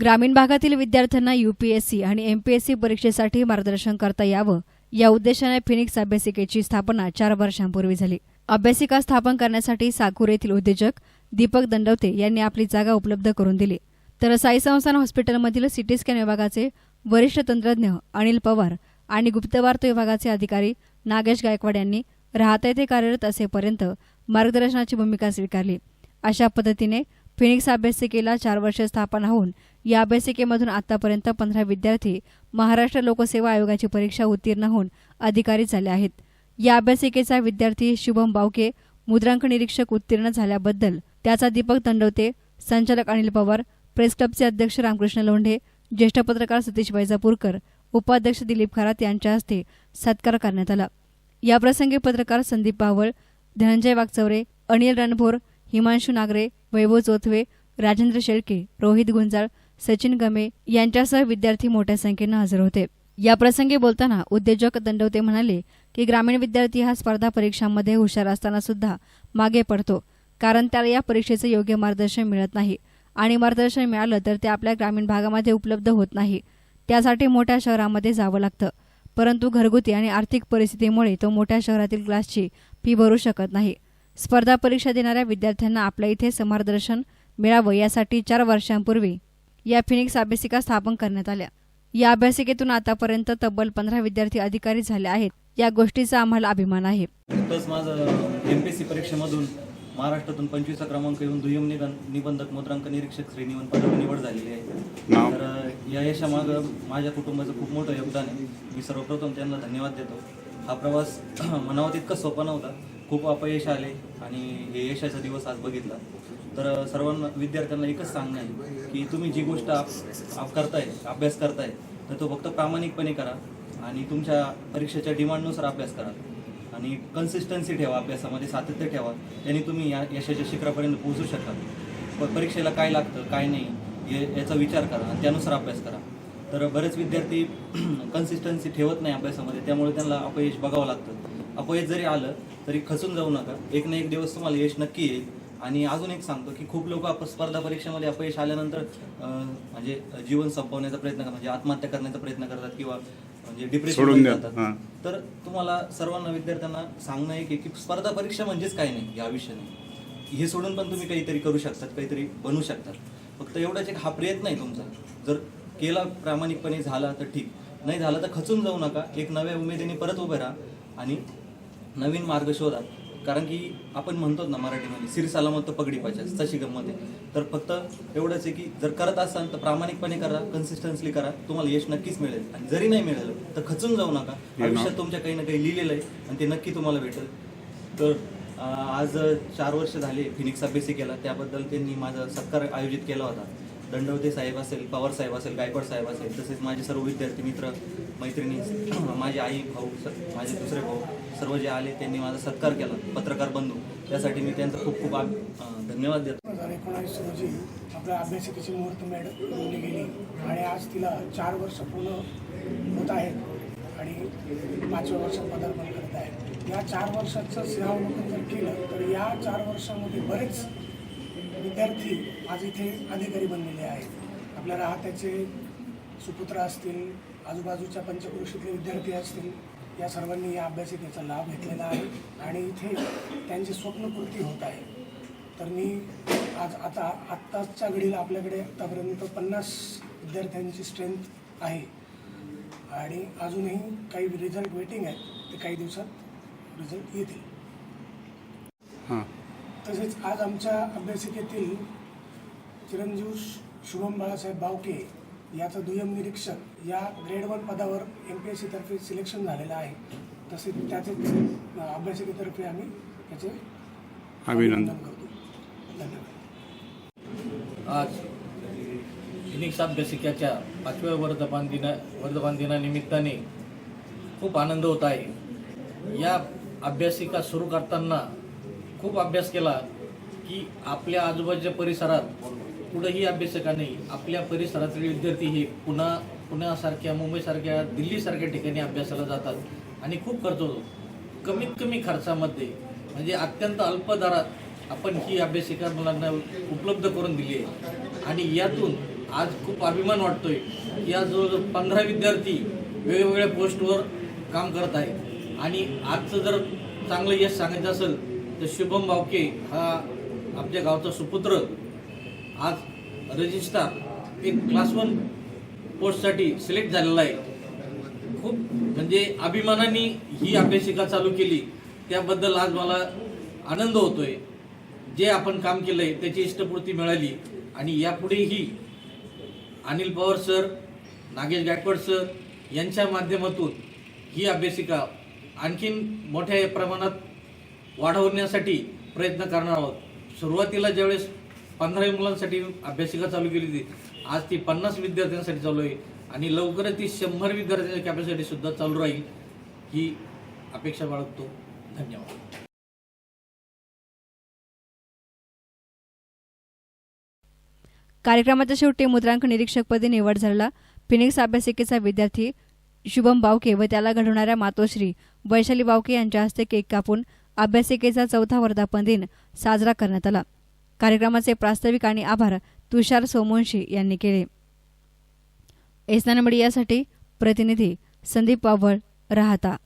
ग्रामीण भागातील विद्यार्थ्यांना यूपीएससी आणि एमपीएससी परीक्षेसाठी मार्गदर्शन करता यावं या उद्देशाने फिनिक्स अभ्यासिकेची स्थापना चार वर्षांपूर्वी झाली. अभ्यासिका स्थापन करण्यासाठी साकूर येथील उद्योजक दीपक दंडवते यांनी आपली जागा उपलब्ध करून दिली. तर साई संस्थान हॉस्पिटलमधील सिटी स्कॅन विभागाचे वरिष्ठ तंत्रज्ञ अनिल पवार आणि गुप्तवार्ता विभागाचे अधिकारी नागेश गायकवाड यांनी राहता येथे कार्यरत असेपर्यंत मार्गदर्शनाची भूमिका स्वीकारली. अशा पद्धतीने फिनिक्स अभ्यासिकेला चार वर्ष स्थापना होऊन या अभ्यासिकेमधून आतापर्यंत पंधरा विद्यार्थी महाराष्ट्र लोकसेवा आयोगाची परीक्षा उत्तीर्ण होऊन अधिकारी झाले आहेत. या अभ्यासिकेचा विद्यार्थी शुभम बावके मुद्रांक निरीक्षक उत्तीर्ण झाल्याबद्दल त्याचा दीपक दंडवते संचालक अनिल पवार प्रेस क्लबचे अध्यक्ष रामकृष्ण लोंढे ज्येष्ठ पत्रकार सतीश वैजापूरकर उपाध्यक्ष दिलीप खरात यांच्या हस्ते सत्कार करण्यात आला. याप्रसंगी पत्रकार संदीप बावळ धनंजय वागचौरे अनिल रणभोर हिमांशू नागरे वैभव चोथवे राजेंद्र शेळके रोहित गुंजाळ सचिन गमे यांच्यासह विद्यार्थी मोठ्या संख्येनं हजर होते. या प्रसंगी बोलताना उद्योजक दंडवते म्हणाले की ग्रामीण विद्यार्थी हा स्पर्धा परीक्षांमध्ये हुशार असताना सुद्धा मागे पडतो कारण त्याला या परीक्षेचं योग्य मार्गदर्शन मिळत नाही आणि मार्गदर्शन मिळालं तर ते आपल्या ग्रामीण भागामध्ये उपलब्ध होत नाही. त्यासाठी मोठ्या शहरामध्ये जावं लागतं परंतु घरगुती आणि आर्थिक परिस्थितीमुळे तो मोठ्या शहरातील क्लासची फी भरू शकत नाही. स्पर्धा परीक्षा देणाऱ्या विद्यार्थ्यांना आपल्या इथे मार्गदर्शन मिळावं यासाठी चार वर्षांपूर्वी या फिनिक्स अभ्यासिका स्थापन करण्यात आल्या. या अभ्यासिकेतून आतापर्यंत तब्बल पंधरा विद्यार्थी अधिकारी झाले आहेत. या गोष्टीचा आम्हाला अभिमान आहे. नुकतंच माझं एम पी एस सी परीक्षेमधून महाराष्ट्रातून पंचवीसा क्रमांक येऊन दुय्यम निगन निबंधक मुद्रांक निरीक्षक श्रेणीवन पदावर निवड झालेली आहे? तर या यशामागं माझ्या कुटुंबाचं खूप मोठं योगदान आहे. मी सर्वप्रथम त्यांना धन्यवाद देतो. हा प्रवास म्हणावा तितका सोपा नव्हता. खूप अपयश आले आणि हे यशाचा दिवस आज बघितला. तर सर्वांना विद्यार्थ्यांना एकच सांगणं आहे की तुम्ही जी गोष्ट आप आप करताय अभ्यास करताय तर तो फक्त प्रामाणिकपणे करा आणि तुमच्या परीक्षेच्या डिमांडनुसार अभ्यास करा. आणि कन्सिस्टन्सी ठेवा अभ्यासामध्ये सातत्य ठेवा त्यांनी तुम्ही या यशाच्या शिखरापर्यंत पोहोचू शकता पण परीक्षेला काय लागतं काय नाही हे याचा विचार करा आणि त्यानुसार अभ्यास करा. तर बरेच विद्यार्थी कन्सिस्टन्सी ठेवत नाही अभ्यासामध्ये त्यामुळे त्यांना अपयश बघावं लागतं. अपयश जरी आलं तरी खचून जाऊ नका. एक ना एक दिवस तुम्हाला यश नक्की येईल. आणि अजून एक सांगतो की खूप लोक आप स्पर्धा परीक्षेमध्ये अपयश आल्यानंतर म्हणजे जीवन संपवण्याचा प्रयत्न करतात म्हणजे आत्महत्या करण्याचा प्रयत्न करतात किंवा म्हणजे डिप्रेशन. जातात. तर तुम्हाला सर्वांना विद्यार्थ्यांना सांगणं आहे की स्पर्धा परीक्षा म्हणजेच काय नाही या नाही हे सोडून पण तुम्ही काहीतरी करू शकतात काहीतरी बनू शकतात. फक्त एवढाच एक हा प्रयत्न आहे तुमचा. जर केला प्रामाणिकपणे झाला तर ठीक. नाही झाला तर खचून जाऊ नका. एक नव्या उमेदीने परत उभे राहा आणि नवीन मार्ग शोधा. कारण की आपण म्हणतो ना मराठीमध्ये सिर सलामत तर पगडी पाहिजे. तशी गंमत आहे. तर फक्त एवढंच आहे की जर करत असाल तर प्रामाणिकपणे करा कन्सिस्टन्सली करा. तुम्हाला यश नक्कीच मिळेल. आणि जरी नाही मिळालं तर खचून जाऊ नका. आयुष्यात तुमच्या काही ना काही लिहिलेलं आहे आणि ते नक्की तुम्हाला भेटेल. तर आज चार वर्ष झाले फिनिक्स अभ्यासी केला. त्याबद्दल त्यांनी माझा सत्कार आयोजित केला होता. दंडवते साहेब असेल पवार साहेब असेल गायकवाड साहेब असेल तसेच माझे सर्व विद्यार्थी मित्र मैत्रिणी माझे आई भाऊ माझे दुसरे भाऊ सर्व जे आले त्यांनी माझा सत्कार केला पत्रकार बंधू. त्यासाठी मी त्यांचा खूप खूप धन्यवाद देतो. दोन हजार एकोणावीस रोजी आपल्या अभ्यासिकेची मुहूर्तमेढ रोवली गेली आणि आज तिला चार वर्ष पूर्ण होत आहेत आणि पाचव्या वर्षात पदार्पण करत आहे. या चार वर्षाचं सेवामुखन जर केलं तर या चार वर्षामध्ये बरेच विद्यार्थी आज इथे अधिकारी बनलेले आहेत. आपल्या राहत्याचे सुपुत्र असतील आजूबाजूच्या पंचक्रोशीतले विद्यार्थी असतील या सर्वांनी या अभ्यासिकेचा लाभ घेतलेला आहे आणि इथे त्यांची स्वप्नपूर्ती होत आहे. तर मी आज आता आत्ताच्या घडीला आपल्याकडे आतापर्यंत पन्नास विद्यार्थ्यांची स्ट्रेंथ आहे. आणि अजूनही काही रिझल्ट वेटिंग आहेत. ते काही दिवसात रिझल्ट येतील. हां. तसेच आज आमच्या अभ्यासिकेतील चिरंजीव शुभम बाळासाहेब बावके याचं दुय्यम निरीक्षक या ग्रेड वन पदावर एम पी एस सीतर्फे सिलेक्शन झालेलं आहे. तसेच त्याचे अभ्यासिकेतर्फे आम्ही त्याचे अभिनंदन. करतो. धन्यवाद. आज फिनिक्स अभ्यासिकेच्या पाचव्या वर्धमान दिना वर्धमान दिनानिमित्ताने खूप आनंद होत आहे. या अभ्यासिका सुरू करताना खूप अभ्यास केला की आपल्या आजूबाजूच्या परिसरात कुठंही अभ्यासिका आपल्या परिसरातील विद्यार्थी हे पुन्हा पुण्यासारख्या मुंबईसारख्या दिल्लीसारख्या ठिकाणी अभ्यासाला जातात आणि खूप खर्च होतो. कमीत कमी खर्चामध्ये म्हणजे अत्यंत अल्प दरात आपण ही अभ्यासिका मुलांना उपलब्ध करून दिली आहे. आणि यातून आज खूप अभिमान वाटतोय की आज जवळजवळ पंधरा विद्यार्थी वेगवेगळ्या पोस्टवर काम करत आहेत. आणि आजचं जर चांगलं यश सांगायचं असेल तर शुभम बावके हा आमच्या गावचा सुपुत्र आज रजिस्ट्रार एक क्लास वन पोस्टसाठी सिलेक्ट झालेला आहे. खूप म्हणजे अभिमानाने ही अभ्यासिका चालू केली. त्याबद्दल आज मला आनंद होतोय. जे आपण काम केलंय त्याची इष्टपूर्ती मिळाली. आणि यापुढेही अनिल पवार सर नागेश गायकवाड सर यांच्या माध्यमातून ही अभ्यासिका आणखीन मोठ्या प्रमाणात वाढवण्यासाठी प्रयत्न करणार आहोत. सुरुवातीला ज्यावेळेस पंधरा मुलांसाठी अभ्यासिका चालू केली होती. आज ती पन्नास विद्यार्थ्यांसाठी चालू आहे. आणि लवकरच ती शंभर विद्यार्थ्यांच्या कॅपॅसिटी सुद्धा चालू राहील ही अपेक्षा बाळगतो. धन्यवाद. कार्यक्रमाच्या शेवटी मुद्रांक निरीक्षकपदी निवड झालेला फिनिक्स अभ्यासिकेचा विद्यार्थी शुभम बावके व त्याला घडवणाऱ्या मातोश्री वैशाली बावके यांच्या हस्ते केक कापून अभ्यासिकेचा चौथा वर्धापन दिन साजरा करण्यात आला. कार्यक्रमाचे प्रास्ताविक आणि आभार तुषार सोमवंशी यांनी केले. एसनान मीडियासाठी प्रतिनिधी संदीप वावळ राहता.